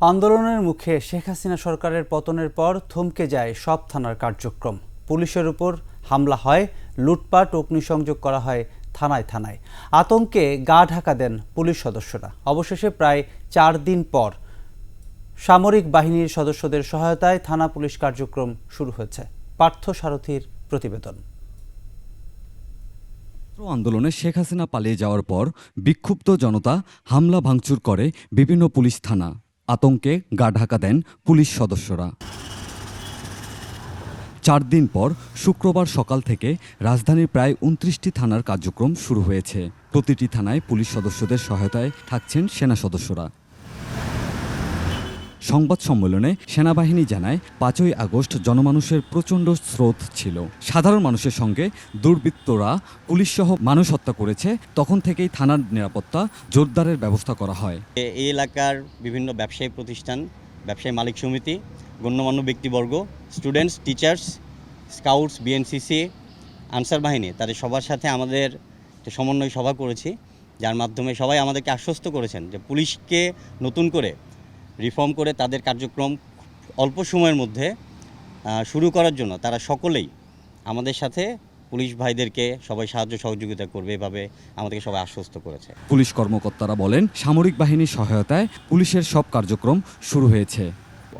আন্দোলনের মুখে শেখ হাসিনা সরকারের পতনের পর থমকে যায় সব থানার কার্যক্রম। পুলিশের উপর হামলা হয়, লুটপাট, অগ্নিসংযোগ করা হয় থানায় থানায়। আতঙ্কে গা ঢাকা দেন পুলিশ সদস্যরা। অবশেষে প্রায় চার দিন পর সামরিক বাহিনীর সদস্যদের সহায়তায় থানা পুলিশ কার্যক্রম শুরু হয়েছে। পার্থ সারথীর প্রতিবেদন। আন্দোলনে শেখ হাসিনা পালিয়ে যাওয়ার পর বিক্ষুব্ধ জনতা হামলা ভাঙচুর করে বিভিন্ন পুলিশ থানা। আতঙ্কে গা ঢাকা দেন পুলিশ সদস্যরা। চার দিন পর শুক্রবার সকাল থেকে রাজধানীর প্রায় উনত্রিশটি থানার কার্যক্রম শুরু হয়েছে। প্রতিটি থানায় পুলিশ সদস্যদের সহায়তায় থাকছেন সেনা সদস্যরা। সংবাদ সম্মেলনে সেনাবাহিনী জানায়, পাঁচই আগস্ট জনমানুষের প্রচণ্ড স্রোত ছিল। সাধারণ মানুষের সঙ্গে দুর্বৃত্তরা পুলিশসহ মানুষ হত্যা করেছে। তখন থেকেই থানার নিরাপত্তা জোরদারের ব্যবস্থা করা হয়। এই এলাকার বিভিন্ন ব্যবসায়ী প্রতিষ্ঠান, ব্যবসায়ী মালিক সমিতি, গণ্যমান্য ব্যক্তিবর্গ students teachers scouts BNCC Ansar বাহিনী, তাদের সবার সাথে আমাদের সমন্বয় সভা করেছি। যার মাধ্যমে সবাই আমাদেরকে আশ্বস্ত করেছেন যে পুলিশকে নতুন করে রিফর্ম করে তাদের কার্যক্রম অল্প সময়ের মধ্যে শুরু করার জন্য তারা সকলেই আমাদের সাথে পুলিশ ভাইদেরকে সবাই সাহায্য সহযোগিতা করবে এভাবে আমাদেরকে সবাই আশ্বস্ত করেছে। পুলিশ কর্মকর্তারা বলেন সামরিক বাহিনীর সহায়তায় পুলিশের সব কার্যক্রম শুরু হয়েছে।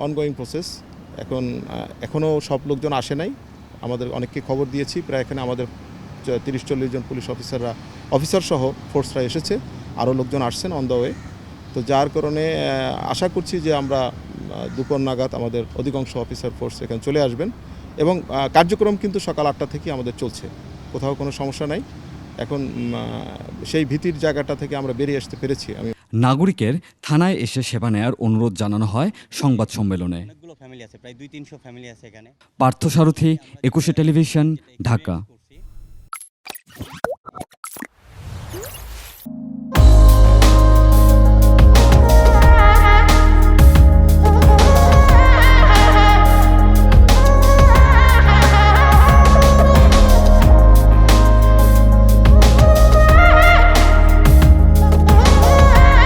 অনগোয়িং প্রসেস এখন এখনও সব লোকজন আসে নাই। আমাদের অনেককে খবর দিয়েছি প্রায় এখানে আমাদের তিরিশ চল্লিশ জন পুলিশ অফিসাররা অফিসার সহ ফোর্সরা এসেছে। আরও লোকজন আসছেন অন দ্য ওয়ে তো যার কারণে আশা করছি যে আমরা দুপুর নাগাদ আমাদের অধিকাংশ অফিসার ফোর্স এখানে চলে আসবেন এবং কার্যক্রম কিন্তু সকাল আটটা থেকেই আমাদের চলছে কোথাও কোনো সমস্যা নাই। এখন সেই ভীতির জায়গাটা থেকে আমরা বেরিয়ে আসতে পেরেছি আমি নাগরিকের থানায় এসে সেবা নেয়ার অনুরোধ জানানো হয় সংবাদ সম্মেলনে। ফ্যামিলি আছে প্রায় দুই তিনশো ফ্যামিলি আছে এখানে। পার্থসারথী একুশে টেলিভিশন ঢাকা।